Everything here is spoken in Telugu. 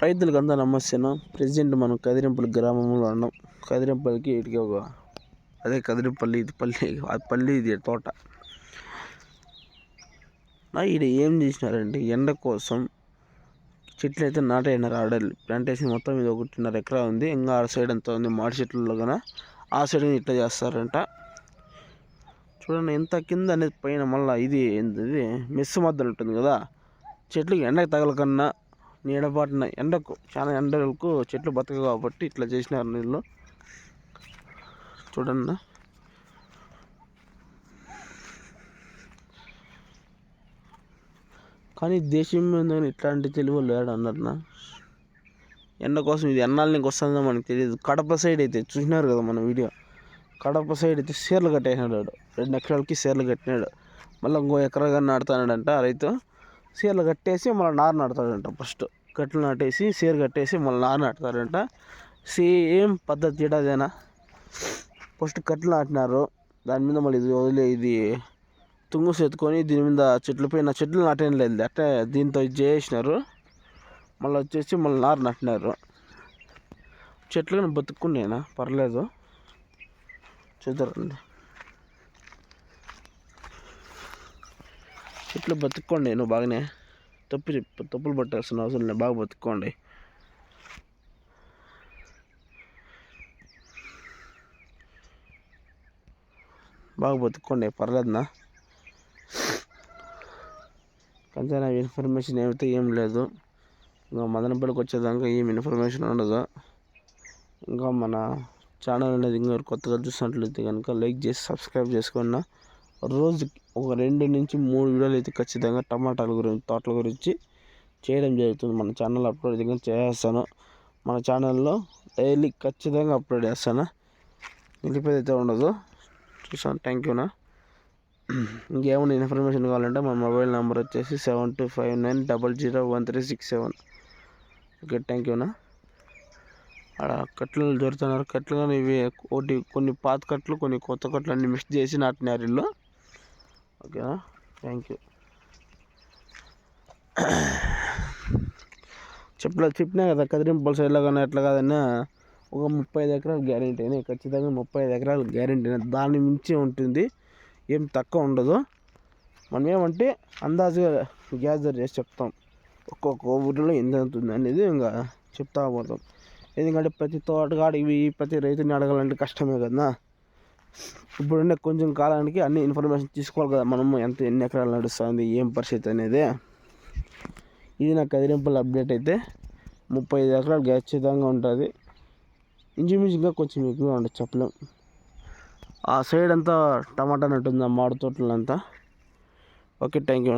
రైతులకు అంతా నమస్తేనా ప్రజెంట్ మనం కదిరింపల్లి గ్రామంలో ఉన్నాం. కదిరింపల్లికి ఇటుకి ఒక అదే కదిరింపల్లి ఇది పల్లి పల్లి ఇది తోట. నా ఈడ ఏం చేసినారంటే ఎండ కోసం చెట్లు అయితే నాటైనారు ఆడ ప్లాంటేషన్ మొత్తం ఇది ఒకటిన్నర ఎకరా ఉంది. ఇంకా ఆ సైడ్ అంతా ఉంది మాడి చెట్లలో కన్నా ఆ సైడ్ ఇట్లా చేస్తారంట. చూడండి ఎంత కింద అనేది పైన మళ్ళీ ఇది ఏంటిది మెస్సు మధ్యలో ఉంటుంది కదా. చెట్లకి ఎండకు తగలకన్నా నీడపాటిన ఎండకు చాలా ఎండలకు చెట్లు బతక కాబట్టి ఇట్లా చేసినారు నీళ్ళు. చూడండి. కానీ దేశం మీద ఇట్లాంటి తెలివి లేడు అన్నారన్న ఎండ కోసం ఇది ఎన్నాళ్ళకి వస్తుందో మనకు తెలియదు. కడప సైడ్ అయితే చూసినారు కదా మన వీడియో. కడప సైడ్ అయితే సీర్లు కట్టేసినాడు రెండు ఎకరాలకి సీర్లు కట్టినాడు. మళ్ళీ ఇంకో ఎకరాగా నాడుతున్నాడంట రైతు. సీర్లు కట్టేసి మళ్ళీ నారు నాటుతాడంట ఫస్ట్. కట్లు నాటేసి సీర కట్టేసి మళ్ళీ నారు నాటుతాడంట. సేమ్ పద్ధతి ఏడాదైనా ఫస్ట్ కట్లు నాటినారు. దాని మీద మళ్ళీ ఇది వదిలే ఇది తుంగుసు ఎత్తుకొని దీని మీద చెట్లు పైన చెట్లు నాటేం లేదు. అట్టే దీంతో ఇది చేసినారు మళ్ళీ వచ్చేసి మళ్ళీ నారు నాటినారు. చెట్లు కానీ బతుక్కున్నాయినా పర్లేదు చూద్దరండి చెట్లు బతుక్కోండి నువ్వు బాగానే తప్పు చెప్పు తప్పులు పట్టాల్సిన అవసరం లేదు బాగా బతుక్కోండి. బాగా బతుక్కోండి పర్లేదునా? కొంచెం నాకు ఇన్ఫర్మేషన్ ఏమైతే ఏం లేదు. ఇంకా మదనపల్లికి వచ్చేదాకా ఏం ఇన్ఫర్మేషన్ ఉండదు. ఇంకా మన ఛానల్ అనేది ఇంకా కొత్తగా చూసినట్లయితే కనుక లైక్ చేసి సబ్స్క్రైబ్ చేసుకున్న రోజు ఒక రెండు నుంచి మూడు వీడియోలు అయితే ఖచ్చితంగా టమాటాల గురించి తోటల గురించి చేయడం జరుగుతుంది. మన ఛానల్ అప్లోడ్ దగ్గర చేస్తాను. మన ఛానల్లో డైలీ ఖచ్చితంగా అప్లోడ్ చేస్తాను. నిలిపేది అయితే ఉండదు. చూసాను థ్యాంక్ యూనా ఇంకేమైనా ఇన్ఫర్మేషన్ కావాలంటే మన మొబైల్ నెంబర్ వచ్చేసి seven two five nine double zero one three six seven. Okay thank యూనా ఆడ కట్లు దొరుకుతున్నారు. కట్లు కానీ ఇవి ఒకటి కొన్ని పాత కట్లు కొన్ని కొత్త కట్లు అన్నీ మిక్స్ చేసి నాటినారు ఇల్లు. ఓకేనా? థ్యాంక్ యూ చెప్పలే చెప్పినా కదా కదిరింపల్స్ సైడ్లో కానీ ఎట్లా కాదన్నా ఒక ముప్పై ఐదు ఎకరాలు గ్యారెంటీ అయినా ఖచ్చితంగా ముప్పై ఐదు ఎకరాలు గ్యారెంటీ అయినా దాని మించి ఉంటుంది. ఏం తక్కువ ఉండదు. మనం ఏమంటే అందాజుగా గ్యాదర్ చేసి చెప్తాం. ఒక్కొక్క ఊరిలో ఎంత ఉంటుంది అనేది ఇంకా చెప్తా పోతాం. ఎందుకంటే ప్రతి తోటగాడికి ప్రతి రైతుని అడగాలంటే కష్టమే కదా. ఇప్పుడున్న కొంచెం కాలానికి అన్ని ఇన్ఫర్మేషన్ తీసుకోవాలి కదా. మనము ఎంత ఎన్ని ఎకరాలు నడుస్తుంది ఏం పరిస్థితి అనేది. ఇది నా కదిరింపుల అప్డేట్ అయితే. ముప్పై ఐదు ఎకరాలు ఖచ్చితంగా ఉంటుంది. ఇంచుమించుగా కొంచెం ఎక్కువ ఉండదు చెప్పలేం. ఆ సైడ్ అంతా టమాటా నట్టుంది ఆ మాడి తోటలంతా ఓకే థ్యాంక్ యూ